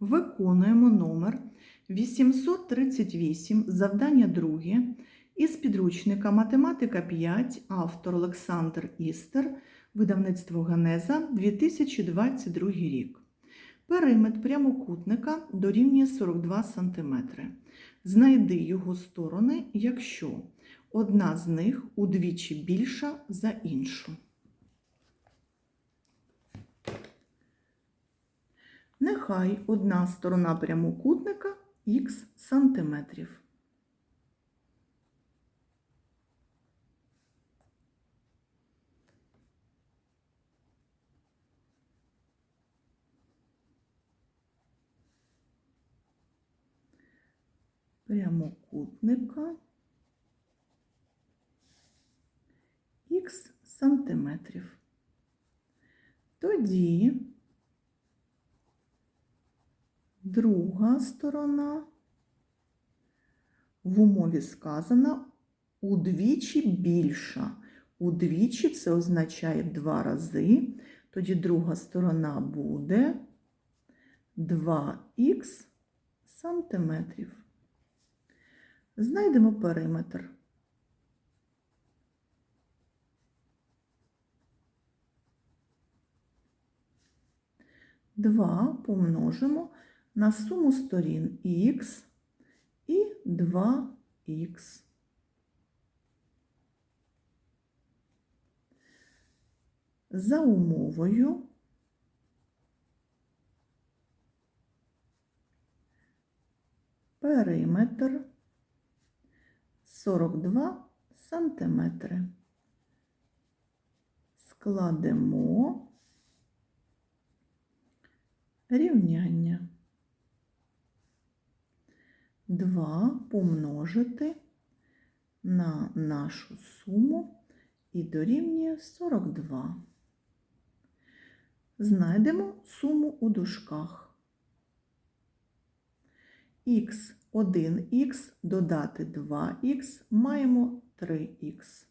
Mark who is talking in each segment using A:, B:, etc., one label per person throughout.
A: Виконуємо номер 838, завдання друге, із підручника Математика 5, автор Олександр Істер, видавництво Генеза, 2022 рік. Периметр прямокутника дорівнює 42 см. Знайди його сторони, якщо одна з них удвічі більша за іншу. Нехай одна сторона прямокутника х сантиметрів. Прямокутника х сантиметрів. Тоді друга сторона в умові сказана удвічі більша. Удвічі це означає два рази. Тоді друга сторона буде 2х сантиметрів. Знайдемо периметр. Два помножимо на суму сторін х і 2х. За умовою периметр 42 сантиметри. Складемо рівняння. 2 помножити на нашу суму і дорівнює 42. Знайдемо суму у дужках. х 1х додати 2х маємо 3х.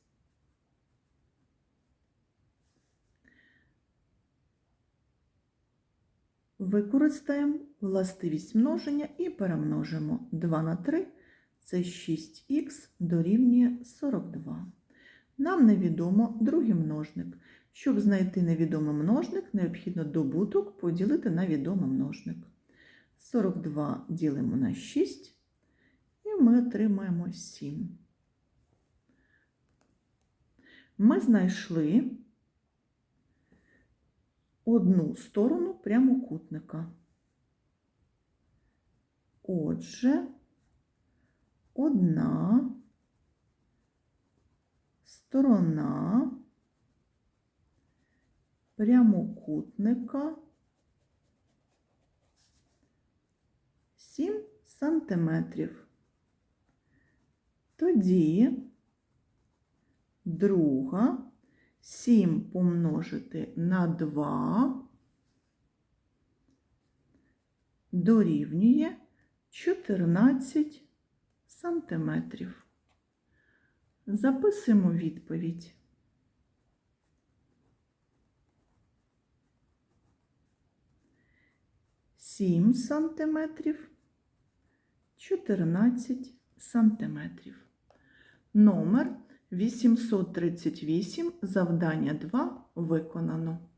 A: Використаємо властивість множення і перемножимо 2 на 3 це 6х дорівнює 42. Нам невідомо другий множник. Щоб знайти невідомий множник, необхідно добуток поділити на відомий множник. 42 ділимо на 6 і ми отримаємо 7. Ми знайшли одну сторону прямокутника. Отже, одна сторона прямокутника 7 сантиметрів. Тоді друга 7 помножити на 2 дорівнює 14 сантиметрів. Записуємо відповідь. Сім сантиметрів, 14 сантиметрів. Номер 838, завдання 2 виконано.